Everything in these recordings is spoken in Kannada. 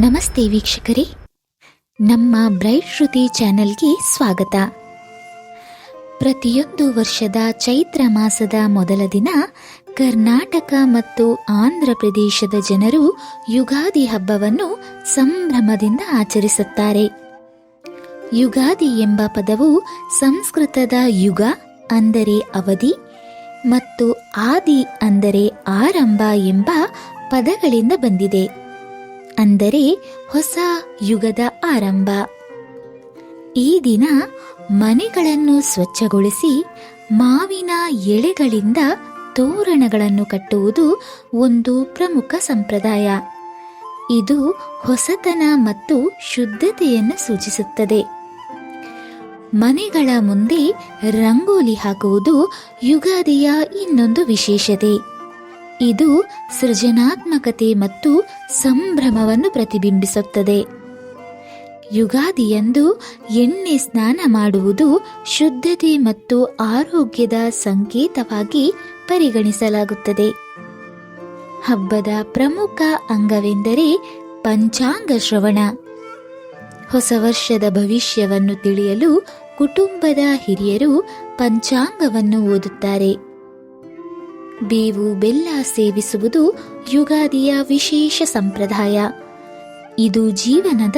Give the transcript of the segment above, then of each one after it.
ನಮಸ್ತೆ ವೀಕ್ಷಕರೇ. ನಮ್ಮ ಬ್ರೈಟ್ ಶ್ರುತಿ ಚಾನೆಲ್ಗೆ ಸ್ವಾಗತ. ಪ್ರತಿಯೊಂದು ವರ್ಷದ ಚೈತ್ರ ಮಾಸದ ಮೊದಲ ದಿನ ಕರ್ನಾಟಕ ಮತ್ತು ಆಂಧ್ರ ಪ್ರದೇಶದ ಜನರು ಯುಗಾದಿ ಹಬ್ಬವನ್ನು ಸಂಭ್ರಮದಿಂದ ಆಚರಿಸುತ್ತಾರೆ. ಯುಗಾದಿ ಎಂಬ ಪದವು ಸಂಸ್ಕೃತದ ಯುಗ ಅಂದರೆ ಅವಧಿ ಮತ್ತು ಆದಿ ಅಂದರೆ ಆರಂಭ ಎಂಬ ಪದಗಳಿಂದ ಬಂದಿದೆ. ಅಂದರೆ ಹೊಸ ಯುಗದ ಆರಂಭ. ಈ ದಿನ ಮನೆಗಳನ್ನು ಸ್ವಚ್ಛಗೊಳಿಸಿ ಮಾವಿನ ಎಳೆಗಳಿಂದ ತೋರಣಗಳನ್ನು ಕಟ್ಟುವುದು ಒಂದು ಪ್ರಮುಖ ಸಂಪ್ರದಾಯ. ಇದು ಹೊಸತನ ಮತ್ತು ಶುದ್ಧತೆಯನ್ನು ಸೂಚಿಸುತ್ತದೆ. ಮನೆಗಳ ಮುಂದೆ ರಂಗೋಲಿ ಹಾಕುವುದು ಯುಗಾದಿಯ ಇನ್ನೊಂದು ವಿಶೇಷತೆ. ಇದು ಸೃಜನಾತ್ಮಕತೆ ಮತ್ತು ಸಂಭ್ರಮವನ್ನು ಪ್ರತಿಬಿಂಬಿಸುತ್ತದೆ. ಯುಗಾದಿಯಂದು ಎಣ್ಣೆ ಸ್ನಾನ ಮಾಡುವುದು ಶುದ್ಧತೆ ಮತ್ತು ಆರೋಗ್ಯದ ಸಂಕೇತವಾಗಿ ಪರಿಗಣಿಸಲಾಗುತ್ತದೆ. ಹಬ್ಬದ ಪ್ರಮುಖ ಅಂಗವೆಂದರೆ ಪಂಚಾಂಗ ಶ್ರವಣ. ಹೊಸ ವರ್ಷದ ಭವಿಷ್ಯವನ್ನು ತಿಳಿಯಲು ಕುಟುಂಬದ ಹಿರಿಯರು ಪಂಚಾಂಗವನ್ನು ಓದುತ್ತಾರೆ. ಬೇವು ಬೆಲ್ಲ ಸೇವಿಸುವುದು ಯುಗಾದಿಯ ವಿಶೇಷ ಸಂಪ್ರದಾಯ. ಇದು ಜೀವನದ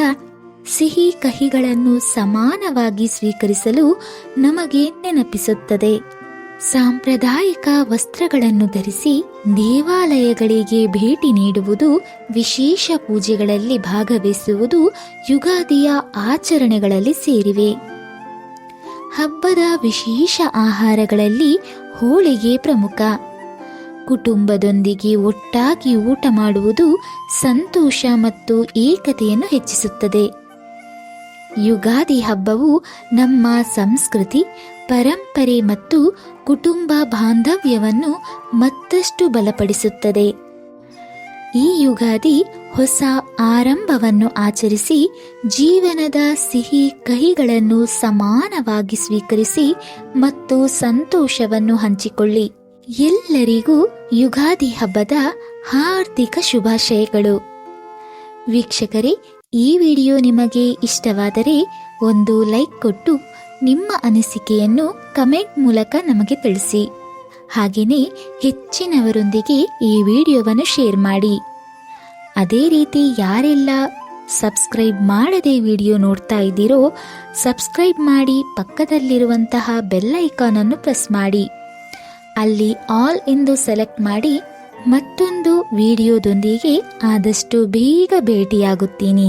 ಸಿಹಿ ಕಹಿಗಳನ್ನು ಸಮಾನವಾಗಿ ಸ್ವೀಕರಿಸಲು ನಮಗೆ ನೆನಪಿಸುತ್ತದೆ. ಸಾಂಪ್ರದಾಯಿಕ ವಸ್ತ್ರಗಳನ್ನು ಧರಿಸಿ ದೇವಾಲಯಗಳಿಗೆ ಭೇಟಿ ನೀಡುವುದು ವಿಶೇಷ ಪೂಜೆಗಳಲ್ಲಿ ಭಾಗವಹಿಸುವುದು ಯುಗಾದಿಯ ಆಚರಣೆಗಳಲ್ಲಿ ಸೇರಿವೆ. ಹಬ್ಬದ ವಿಶೇಷ ಆಹಾರಗಳಲ್ಲಿ ಹೋಳಿಗೆ ಪ್ರಮುಖ. ಕುಟುಂಬದೊಂದಿಗೆ ಒಟ್ಟಾಗಿ ಊಟ ಮಾಡುವುದು ಸಂತೋಷ ಮತ್ತು ಏಕತೆಯನ್ನು ಹೆಚ್ಚಿಸುತ್ತದೆ. ಯುಗಾದಿ ಹಬ್ಬವು ನಮ್ಮ ಸಂಸ್ಕೃತಿ, ಪರಂಪರೆ ಮತ್ತು ಕುಟುಂಬ ಬಾಂಧವ್ಯವನ್ನು ಮತ್ತಷ್ಟು ಬಲಪಡಿಸುತ್ತದೆ. ಈ ಯುಗಾದಿ ಹೊಸ ಆರಂಭವನ್ನು ಆಚರಿಸಿ ಜೀವನದ ಸಿಹಿ ಕಹಿಗಳನ್ನು ಸಮಾನವಾಗಿ ಸ್ವೀಕರಿಸಿ ಮತ್ತು ಸಂತೋಷವನ್ನು ಹಂಚಿಕೊಳ್ಳಿ. ಎಲ್ಲರಿಗೂ ಯುಗಾದಿ ಹಬ್ಬದ ಹಾರ್ದಿಕ ಶುಭಾಶಯಗಳು. ವೀಕ್ಷಕರೇ, ಈ ವಿಡಿಯೋ ನಿಮಗೆ ಇಷ್ಟವಾದರೆ ಒಂದು ಲೈಕ್ ಕೊಟ್ಟು ನಿಮ್ಮ ಅನಿಸಿಕೆಯನ್ನು ಕಮೆಂಟ್ ಮೂಲಕ ನಮಗೆ ತಿಳಿಸಿ. ಹಾಗೆಯೇ ಹೆಚ್ಚಿನವರೊಂದಿಗೆ ಈ ವಿಡಿಯೋವನ್ನು ಶೇರ್ ಮಾಡಿ. ಅದೇ ರೀತಿ ಯಾರೆಲ್ಲ ಸಬ್ಸ್ಕ್ರೈಬ್ ಮಾಡದೆ ವಿಡಿಯೋ ನೋಡ್ತಾ ಇದ್ದೀರೋ, ಸಬ್ಸ್ಕ್ರೈಬ್ ಮಾಡಿ ಪಕ್ಕದಲ್ಲಿರುವಂತಹ ಬೆಲ್ ಐಕಾನ್ ಅನ್ನು ಪ್ರೆಸ್ ಮಾಡಿ. ಅಲ್ಲಿ ಆಲ್ ಎಂದು ಸೆಲೆಕ್ಟ್ ಮಾಡಿ ಮತ್ತೊಂದು ವಿಡಿಯೋದೊಂದಿಗೆ ಆದಷ್ಟು ಬೇಗ ಭೇಟಿಯಾಗುತ್ತೀನಿ.